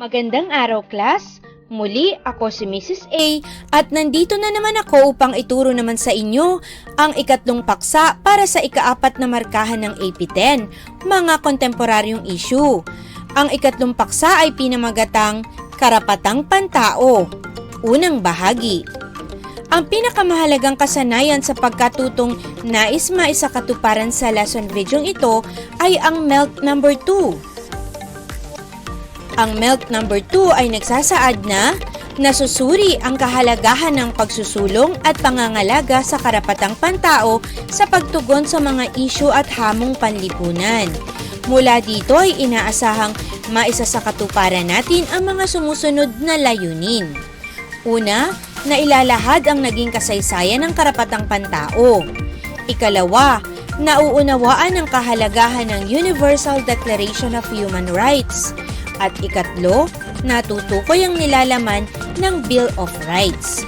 Magandang araw, class! Muli, ako si Mrs. A at nandito na naman ako upang ituro naman sa inyo ang ikatlong paksa para sa ikaapat na markahan ng AP10, mga kontemporaryong issue. Ang ikatlong paksa ay pinamagatang Karapatang Pantao, unang bahagi. Ang pinakamahalagang kasanayan sa pagkatutong nais maisakatuparan sa lesson video ito ay ang MELT number 2. Ang MELT number 2 ay nagsasaad na nasusuri ang kahalagahan ng pagsusulong at pangangalaga sa karapatang pantao sa pagtugon sa mga isyu at hamong panlipunan. Mula dito ay inaasahang maisa sa katuparan natin ang mga sumusunod na layunin. Una, nailalahad ang naging kasaysayan ng karapatang pantao. Ikalawa, nauunawaan ang kahalagahan ng Universal Declaration of Human Rights. At ikatlo, natutukoy ang nilalaman ng Bill of Rights.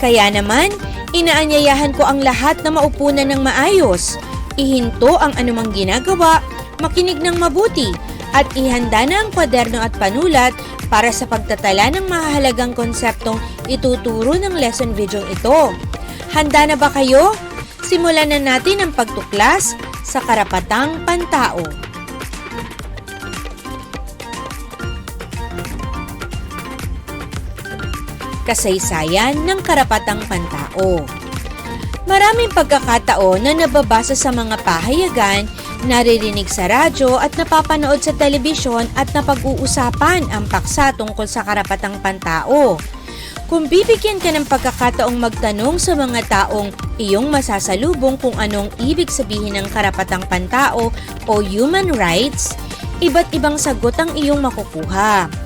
Kaya naman, inaanyayahan ko ang lahat na maupunan ng maayos, ihinto ang anumang ginagawa, makinig ng mabuti, at ihanda na ang kwaderno at panulat para sa pagtatala ng mahalagang konseptong ituturo ng lesson video ito. Handa na ba kayo? Simulan na natin ang pagtuklas sa karapatang pantao. Kasaysayan ng karapatang pantao. Maraming pagkakataon na nababasa sa mga pahayagan, naririnig sa radyo at napapanood sa telebisyon at napag-uusapan ang paksa tungkol sa karapatang pantao. Kung bibigyan ka ng pagkakataong magtanong sa mga taong iyong masasalubong kung anong ibig sabihin ng karapatang pantao o human rights, iba't ibang sagot ang iyong makukuha.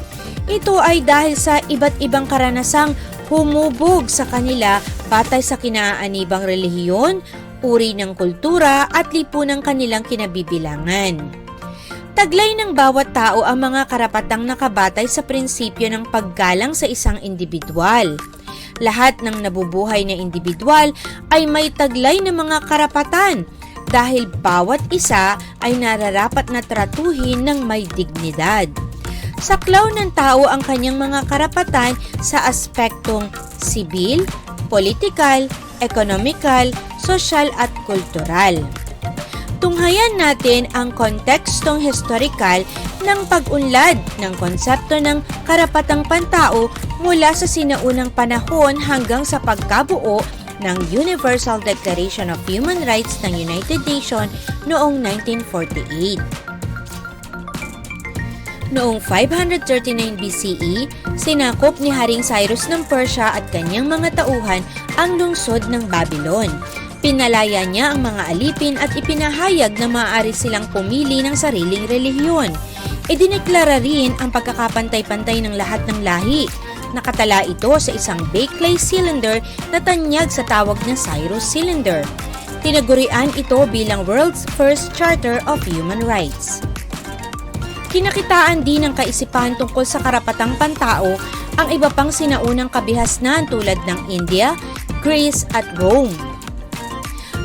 Ito ay dahil sa iba't ibang karanasang humubog sa kanila batay sa kinaanibang relihiyon, uri ng kultura at lipunang kanilang kinabibilangan. Taglay ng bawat tao ang mga karapatang nakabatay sa prinsipyo ng paggalang sa isang individual. Lahat ng nabubuhay na individual ay may taglay ng mga karapatan dahil bawat isa ay nararapat na tratuhin ng may dignidad. Saklaw ng tao ang kanyang mga karapatan sa aspektong sibil, politikal, ekonomikal, sosyal at kultural. Tunghayan natin ang kontekstong historikal ng pag-unlad ng konsepto ng karapatang pantao mula sa sinaunang panahon hanggang sa pagkabuo ng Universal Declaration of Human Rights ng United Nations noong 1948. Noong 539 BCE, sinakop ni Haring Cyrus ng Persia at kanyang mga tauhan ang lungsod ng Babylon. Pinalaya niya ang mga alipin at ipinahayag na maaari silang pumili ng sariling relihiyon. Idineklara rin ang pagkakapantay-pantay ng lahat ng lahi. Nakatala ito sa isang baked clay cylinder na tanyag sa tawag na Cyrus Cylinder. Tinagurian ito bilang World's First Charter of Human Rights. Kinakitaan din ng kaisipan tungkol sa karapatang pantao ang iba pang sinaunang kabihasnan tulad ng India, Greece at Rome.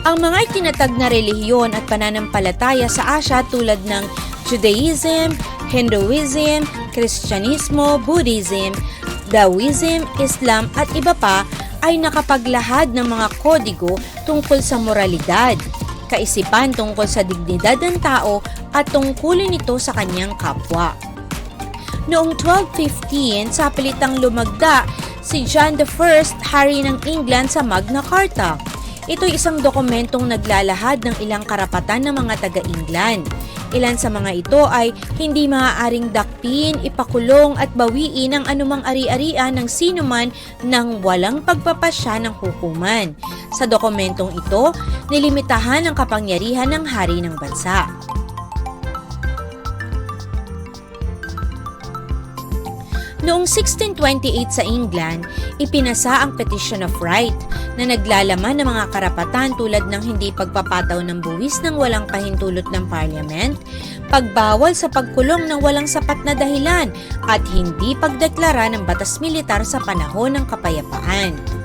Ang mga itinatag na relihiyon at pananampalataya sa Asya tulad ng Judaism, Hinduism, Kristyanismo, Buddhism, Taoism, Islam at iba pa ay nakapaglahad ng mga kodigo tungkol sa moralidad, kaisipan tungkol sa dignidad ng tao at tungkulin ito sa kanyang kapwa. Noong 1215, sa pilitang lumagda si John I, hari ng England sa Magna Carta. Ito'y isang dokumentong naglalahad ng ilang karapatan ng mga taga-England. Ilan sa mga ito ay hindi maaaring dakpin, ipakulong at bawiin ang anumang ari-arian ng sinuman nang walang pagpapasya ng hukuman. Sa dokumentong ito, nilimitahan ang kapangyarihan ng hari ng bansa. Noong 1628 sa England, ipinasa ang Petition of Right na naglalaman ng mga karapatan tulad ng hindi pagpapataw ng buwis ng walang pahintulot ng parliament, pagbawal sa pagkulong ng walang sapat na dahilan at hindi pagdeklara ng batas militar sa panahon ng kapayapaan.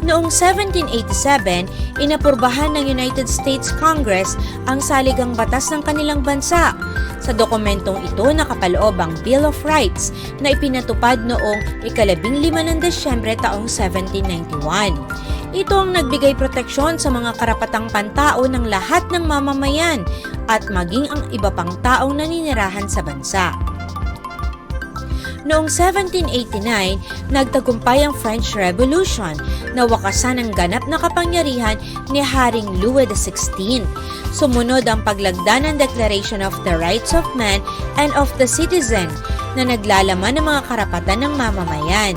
Noong 1787, inapurbahan ng United States Congress ang saligang batas ng kanilang bansa. Sa dokumentong ito nakapaloob ang Bill of Rights na ipinatupad noong ikalabing lima ng Desyembre taong 1791. Ito ang nagbigay proteksyon sa mga karapatang pantao ng lahat ng mamamayan at maging ang iba pang taong naninirahan sa bansa. Noong 1789, nagtagumpay ang French Revolution na wakasan ang ganap na kapangyarihan ni Haring Louis XVI. Sumunod ang paglagda ng Declaration of the Rights of Man and of the Citizen na naglalaman ng mga karapatan ng mamamayan.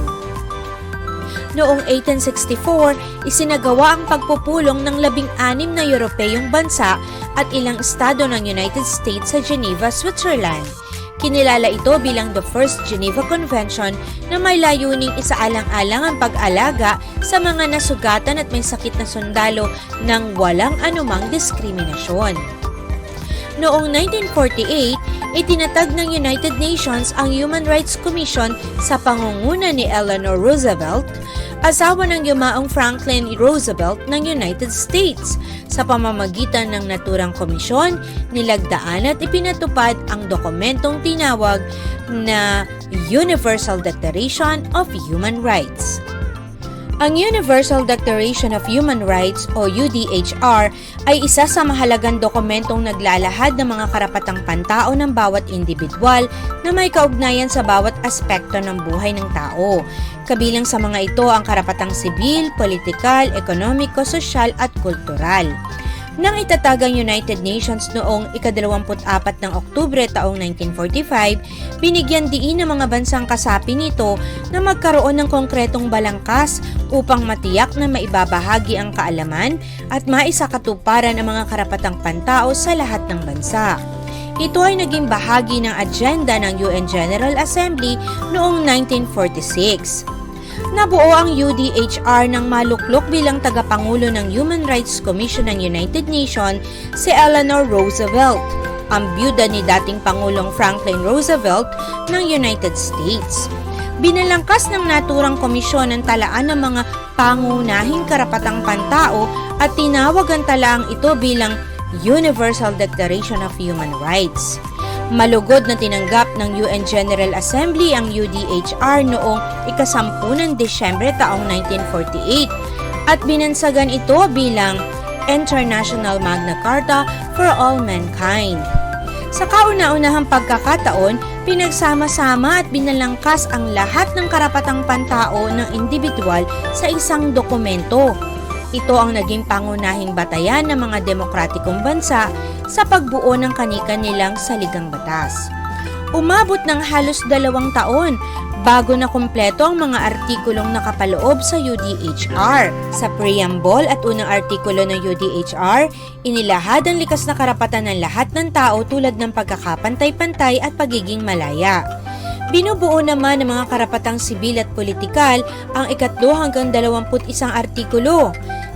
Noong 1864, isinagawa ang pagpupulong ng labing-anim na Europeyong bansa at ilang estado ng United States sa Geneva, Switzerland. Kinilala ito bilang the first Geneva Convention na may layuning isaalang-alang ang pag-alaga sa mga nasugatan at may sakit na sundalo ng walang anumang diskriminasyon. Noong 1948, itinatag ng United Nations ang Human Rights Commission sa pangunguna ni Eleanor Roosevelt, asawa ng yumaong Franklin Roosevelt ng United States. Sa pamamagitan ng naturang komisyon, nilagdaan at ipinatupad ang dokumentong tinawag na Universal Declaration of Human Rights. Ang Universal Declaration of Human Rights o UDHR ay isa sa mahalagang dokumentong naglalahad ng mga karapatang pantao ng bawat individual na may kaugnayan sa bawat aspekto ng buhay ng tao. Kabilang sa mga ito ang karapatang sibil, politikal, ekonomiko, sosyal at kultural. Nang itatag ang United Nations noong ika-24 ng Oktubre taong 1945, binigyan diin ng mga bansang kasapi nito na magkaroon ng konkretong balangkas upang matiyak na maibabahagi ang kaalaman at maisakatuparan ang mga karapatang pantao sa lahat ng bansa. Ito ay naging bahagi ng agenda ng UN General Assembly noong 1946. Nabuo ang UDHR ng maluklok bilang tagapangulo ng Human Rights Commission ng United Nations si Eleanor Roosevelt, ang byuda ni dating Pangulong Franklin Roosevelt ng United States. Binalangkas ng naturang komisyon ang talaan ng mga pangunahing karapatang pantao at tinawag ang talaang ito bilang Universal Declaration of Human Rights. Malugod na tinanggap ng UN General Assembly ang UDHR noong ikasampu ng Desyembre taong 1948 at binansagan ito bilang International Magna Carta for All Mankind. Sa kauna-unahang pagkakataon, pinagsama-sama at binalangkas ang lahat ng karapatang pantao ng individual sa isang dokumento. Ito ang naging pangunahing batayan ng mga demokratikong bansa sa pagbuo ng kanika-nilang saligang batas. Umabot ng halos dalawang taon bago na kumpleto ang mga artikulong nakapaloob sa UDHR. Sa preamble at unang artikulo ng UDHR, inilahad ang likas na karapatan ng lahat ng tao tulad ng pagkakapantay-pantay at pagiging malaya. Binubuo naman ng mga karapatang sibil at politikal ang ikatlo hanggang dalawamput isang artikulo.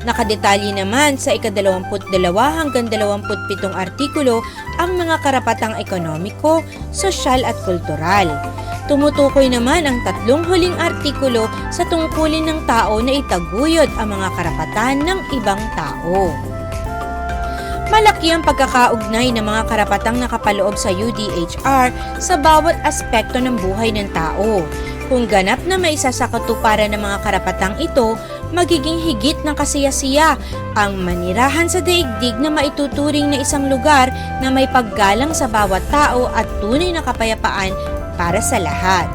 Nakadetalye naman sa ikadalawamput-dalawa hanggang dalawamput-pitong artikulo ang mga karapatang ekonomiko, sosyal at kultural. Tumutukoy naman ang tatlong huling artikulo sa tungkulin ng tao na itaguyod ang mga karapatan ng ibang tao. Malaki ang pagkakaugnay ng mga karapatang nakapaloob sa UDHR sa bawat aspekto ng buhay ng tao. Kung ganap na may sa ng mga karapatang ito, magiging higit ng kasiyasiya ang manirahan sa daigdig na maituturing na isang lugar na may paggalang sa bawat tao at tunay na kapayapaan para sa lahat.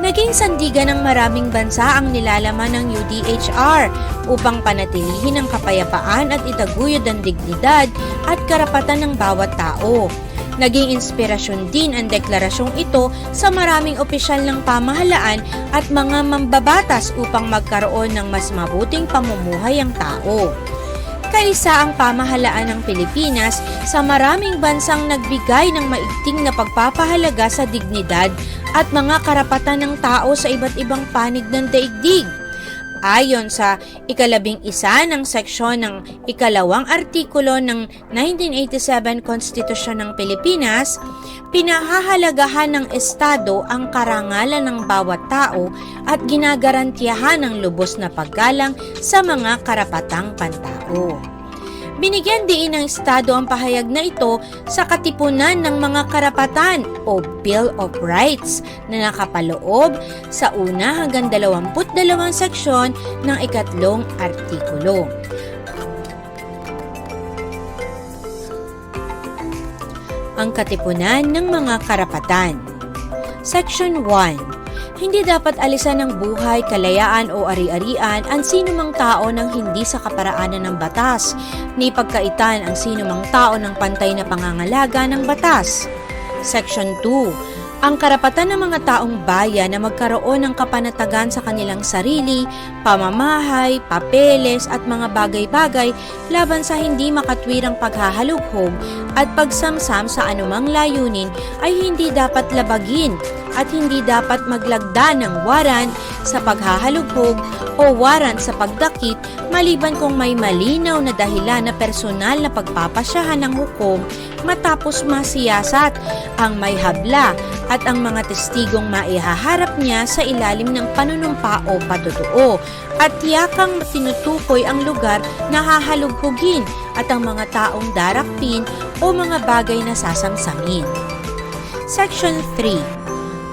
Naging sandigan ng maraming bansa ang nilalaman ng UDHR upang panatilihin ang kapayapaan at itaguyod ang dignidad at karapatan ng bawat tao. Naging inspirasyon din ang deklarasyong ito sa maraming opisyal ng pamahalaan at mga mambabatas upang magkaroon ng mas mabuting pamumuhay ang tao. Kaisa ang pamahalaan ng Pilipinas sa maraming bansang nagbigay ng maigting na pagpapahalaga sa dignidad at mga karapatan ng tao sa iba't ibang panig ng daigdig. Ayon sa ikalabing isa ng seksyon ng ikalawang artikulo ng 1987 Konstitusyon ng Pilipinas, pinahahalagahan ng Estado ang karangalan ng bawat tao at ginagarantiyahan ng lubos na paggalang sa mga karapatang pantao. Binigyan din ng Estado ang pahayag na ito sa Katipunan ng Mga Karapatan o Bill of Rights na nakapaloob sa una hanggang 22 seksyon ng ikatlong artikulo. Ang Katipunan ng Mga Karapatan Section 1 hindi dapat alisan ng buhay, kalayaan o ari-arian ang sinumang tao ng hindi sa kaparaanan ng batas, ni pagkaitan ang sinumang tao ng pantay na pangangalaga ng batas. Section 2 ang karapatan ng mga taong bayan na magkaroon ng kapanatagan sa kanilang sarili, pamamahay, papeles at mga bagay-bagay laban sa hindi makatwirang paghahalughog at pagsamsam sa anumang layunin ay hindi dapat labagin at hindi dapat maglagda ng waran sa paghahalughog o waran sa pagdakip maliban kung may malinaw na dahilan na personal na pagpapasyahan ng hukom matapos masiyasat ang may habla at ang mga testigong maihaharap niya sa ilalim ng panunumpa o patutuo at tiyakang tinutukoy ang lugar na hahalughugin at ang mga taong darakpin o mga bagay na sasamsamin. Section 3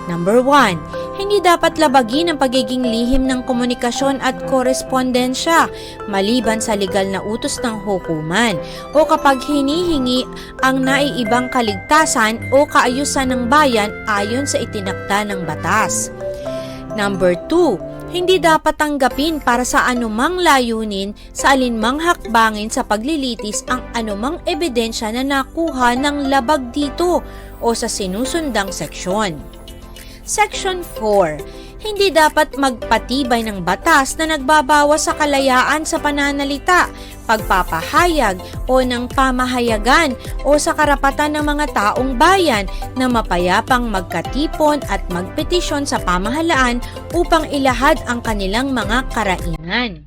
Number 1. Hindi dapat labagin ang pagiging lihim ng komunikasyon at korespondensya maliban sa legal na utos ng hukuman o kapag hinihingi ang naiibang kaligtasan o kaayusan ng bayan ayon sa itinakda ng batas. Number 2. Hindi dapat tanggapin para sa anumang layunin sa alinmang hakbangin sa paglilitis ang anumang ebidensya na nakuha ng labag dito o sa sinusundang seksyon. Section 4. Hindi dapat magpatibay ng batas na nagbabawas sa kalayaan sa pananalita, pagpapahayag o ng pamahayagan o sa karapatan ng mga taong bayan na mapayapang magkatipon at magpetisyon sa pamahalaan upang ilahad ang kanilang mga karainan.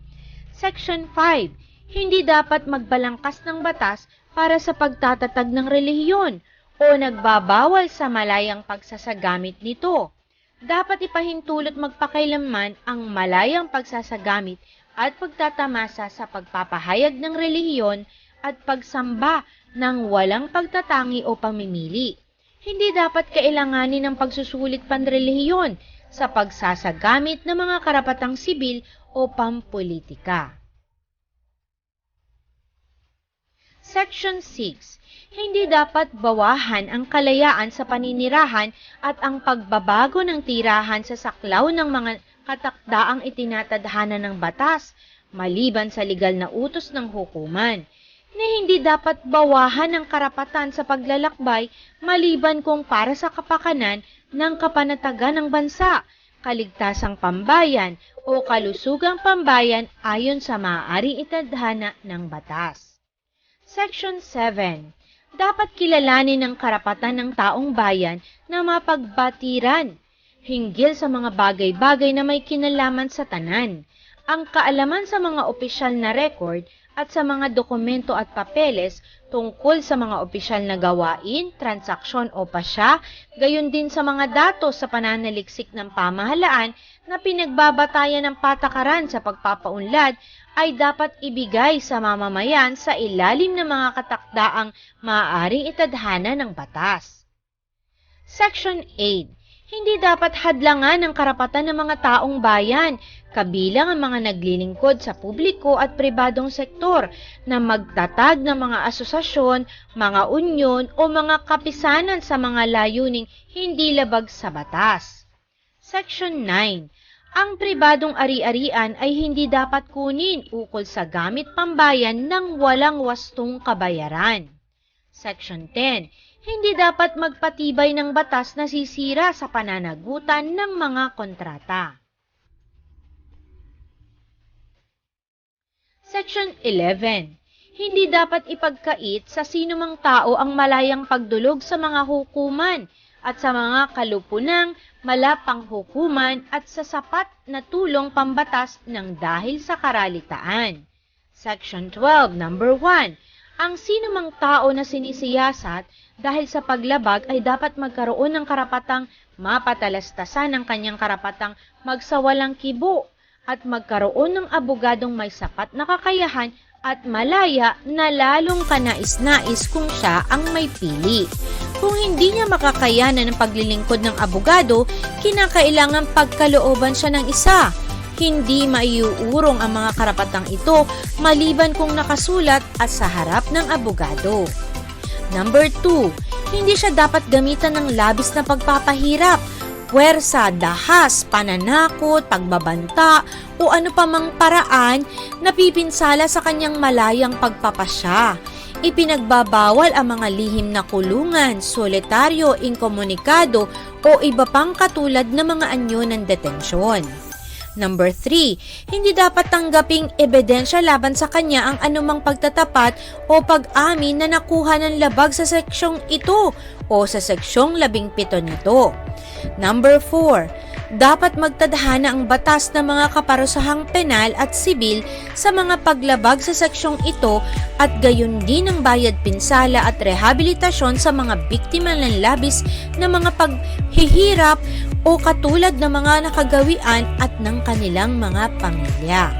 Section 5. Hindi dapat magbalangkas ng batas para sa pagtatatag ng relihiyon o nagbabawal sa malayang pagsasagamit nito. Dapat ipahintulot magpakailanman ang malayang pagsasagamit at pagtatamasa sa pagpapahayag ng relihiyon at pagsamba ng walang pagtatangi o pamimili. Hindi dapat kailanganin ng pagsusulit panrelihiyon sa pagsasagamit ng mga karapatang sibil o pampolitika. Section 6 hindi dapat bawahan ang kalayaan sa paninirahan at ang pagbabago ng tirahan sa saklaw ng mga katakdaang itinatadhana ng batas, maliban sa legal na utos ng hukuman, na hindi dapat bawahan ang karapatan sa paglalakbay maliban kung para sa kapakanan ng kapanatagan ng bansa, kaligtasang pambayan o kalusugang pambayan ayon sa maaaring itadhana ng batas. Section 7 dapat kilalanin ng karapatan ng taong bayan na mapagbatiran hinggil sa mga bagay-bagay na may kinalaman sa tanan. Ang kaalaman sa mga opisyal na record at sa mga dokumento at papeles tungkol sa mga opisyal na gawain, transaksyon o pasya, gayon din sa mga datos sa pananaliksik ng pamahalaan na pinagbabatayan ng patakaran sa pagpapaunlad ay dapat ibigay sa mamamayan sa ilalim ng mga katakdaang maaaring itadhana ng batas. Section 8 hindi dapat hadlangan ang karapatan ng mga taong bayan, kabilang ang mga naglilingkod sa publiko at pribadong sektor na magtatag ng mga asosasyon, mga unyon o mga kapisanan sa mga layuning hindi labag sa batas. Section 9 ang pribadong ari-arian ay hindi dapat kunin ukol sa gamit pambayan ng walang wastong kabayaran. Section 10. Hindi dapat magpatibay ng batas na sisira sa pananagutan ng mga kontrata. Section 11. Hindi dapat ipagkait sa sinumang tao ang malayang pagdulog sa mga hukuman at sa mga kalupunang malapanghukuman at sa sapat na tulong pambatas ng dahil sa karalitaan. Section 12, number 1. Ang sinumang tao na sinisiyasat dahil sa paglabag ay dapat magkaroon ng karapatang mapatalastasan ng kanyang karapatang magsawalang kibo at magkaroon ng abogadong may sapat na kakayahan at malaya na lalong kanais-nais kung siya ang may pili. Kung hindi niya makakayanan ng paglilingkod ng abogado, kinakailangan pagkalooban siya ng isa. Hindi maiuurong ang mga karapatang ito maliban kung nakasulat at sa harap ng abogado. Number 2, hindi siya dapat gamitan ng labis na pagpapahirap puwersa, dahas, pananakot, pagbabanta, o ano pa mang paraan na pipinsala sa kanyang malayang pagpapasya. Ipinagbabawal ang mga lihim na kulungan, solitaryo, inkomunikado o iba pang katulad na mga anyo ng detensyon. Number 3, hindi dapat tanggaping ebidensya laban sa kanya ang anumang pagtatapat o pag-amin na nakuha ng labag sa seksyong ito o sa seksyong 17 nito. Number 4, dapat magtadhana ang batas ng mga kaparusahang penal at sibil sa mga paglabag sa seksyong ito at gayon din ang bayad pinsala at rehabilitasyon sa mga biktima ng labis na mga paghihirap o katulad ng mga nakagawian at ng kanilang mga pamilya.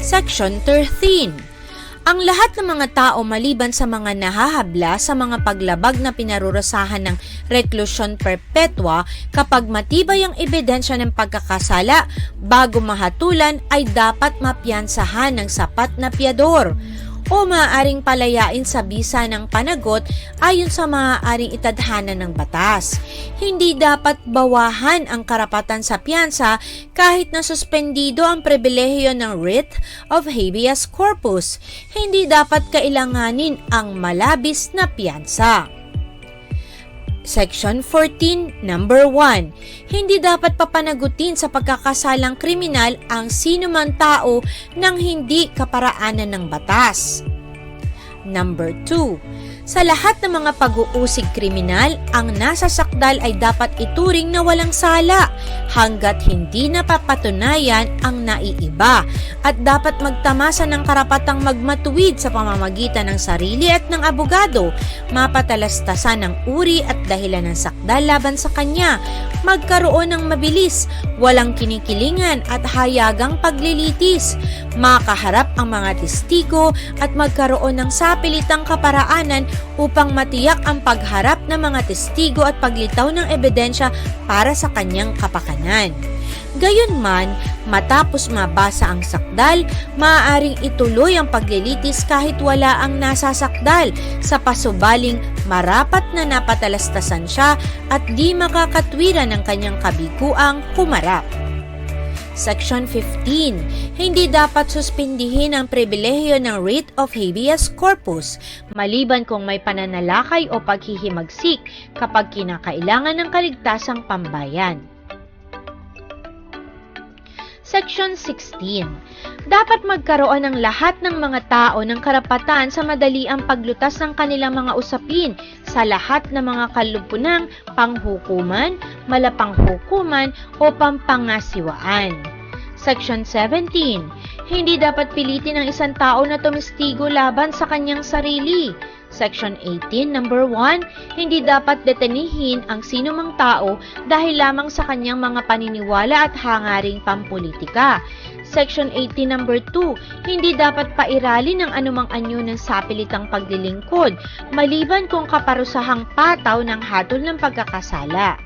Section 13 ang lahat ng mga tao maliban sa mga nahahabla sa mga paglabag na pinarurusahan ng reklusyon perpetua kapag matibay ang ebidensya ng pagkakasala bago mahatulan ay dapat mapiyansahan ng sapat na piyador o maaaring palayain sa bisa ng panagot ayon sa maaaring itadhana ng batas. Hindi dapat bawahan ang karapatan sa piyansa kahit na suspendido ang pribilehiyo ng writ of habeas corpus. Hindi dapat kailanganin ang malabis na piyansa. Section 14, Number 1. Hindi dapat papanagutin sa pagkakasalang kriminal ang sinumang tao ng hindi kaparaanan ng batas. Number 2. Sa lahat ng mga pag-uusig kriminal, ang nasa sakdal ay dapat ituring na walang sala hanggat hindi napapatunayan ang naiiba at dapat magtamasa ng karapatang magmatuwid sa pamamagitan ng sarili at ng abogado, mapatalastasan ng uri at dahilan ng sakdal laban sa kanya, magkaroon ng mabilis, walang kinikilingan at hayagang paglilitis, makaharap ang mga testigo at magkaroon ng sapilitang kaparaanan upang matiyak ang pagharap ng mga testigo at paglitaw ng ebidensya para sa kanyang kapakanan. Gayunman, matapos mabasa ang sakdal, maaaring ituloy ang paglilitis kahit wala ang nasasakdal sa pasubaling marapat na napatalastasan siya at di makakatwiran ng kanyang kabiguang humarap. Section 15. Hindi dapat suspindihin ang pribilehiyo ng writ of habeas corpus maliban kung may pananalakay o paghihimagsik kapag kinakailangan ng kaligtasang pambayan. Section 16. Dapat magkaroon ng lahat ng mga tao ng karapatan sa madali ang paglutas ng kanilang mga usapin sa lahat ng mga kalupunang panghukuman, malapanghukuman o pampangasiwaan. Section 17. Hindi dapat pilitin ng isang tao na tumistigo laban sa kanyang sarili. Section 18, number 1, hindi dapat detenihin ang sinumang tao dahil lamang sa kanyang mga paniniwala at hangaring pampolitika. Section 18, number 2, hindi dapat pairali ng anumang anyo ng sapilitang paglilingkod, maliban kung kaparusahang pataw ng hatol ng pagkakasala.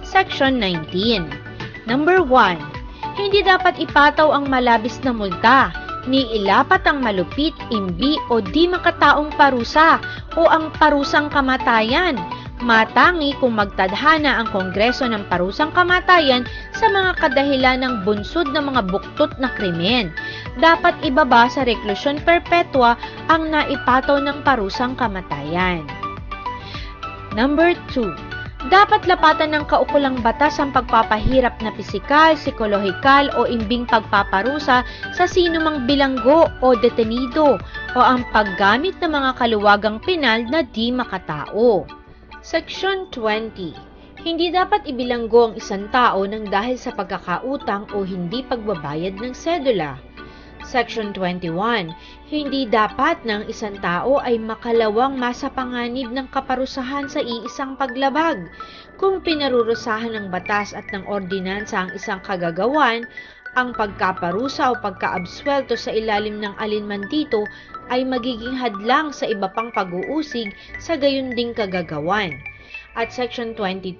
Section 19 Number 1, hindi dapat ipataw ang malabis na multa ni ilapat ang malupit, imbi o di makataong parusa o ang parusang kamatayan. Matangi kung magtadhana ang Kongreso ng parusang kamatayan sa mga kadahilan ng bunsod ng mga buktot na krimen. Dapat ibaba sa reklusyon perpetua ang naipataw ng parusang kamatayan. Number 2. Dapat lapatan ng kaukulang batas ang pagpapahirap na pisikal, psikolohikal o imbing pagpaparusa sa sino mang bilanggo o detenido o ang paggamit ng mga kaluwagang penal na di makatao. Section 20. Hindi dapat ibilanggo ang isang tao ng dahil sa pagkakautang o hindi pagbabayad ng sedula. Section 21. Hindi dapat ang isang tao ay makalawang masapanganib ng kaparusahan sa iisang paglabag. Kung pinarurusahan ng batas at ng ordinansa ang isang kagagawan, ang pagkaparusa o pagkaabswelto sa ilalim ng alinman dito ay magiging hadlang sa iba pang pag-uusig sa gayon ding kagagawan. At Section 22,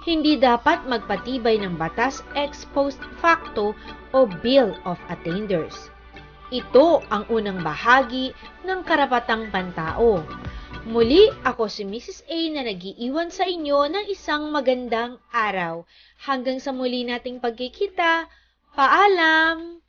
hindi dapat magpatibay ng batas ex post facto o Bill of Attainders. Ito ang unang bahagi ng karapatang pantao. Muli, ako si Mrs. A na nagiiwan sa inyo ng isang magandang araw. Hanggang sa muli nating pagkikita, paalam!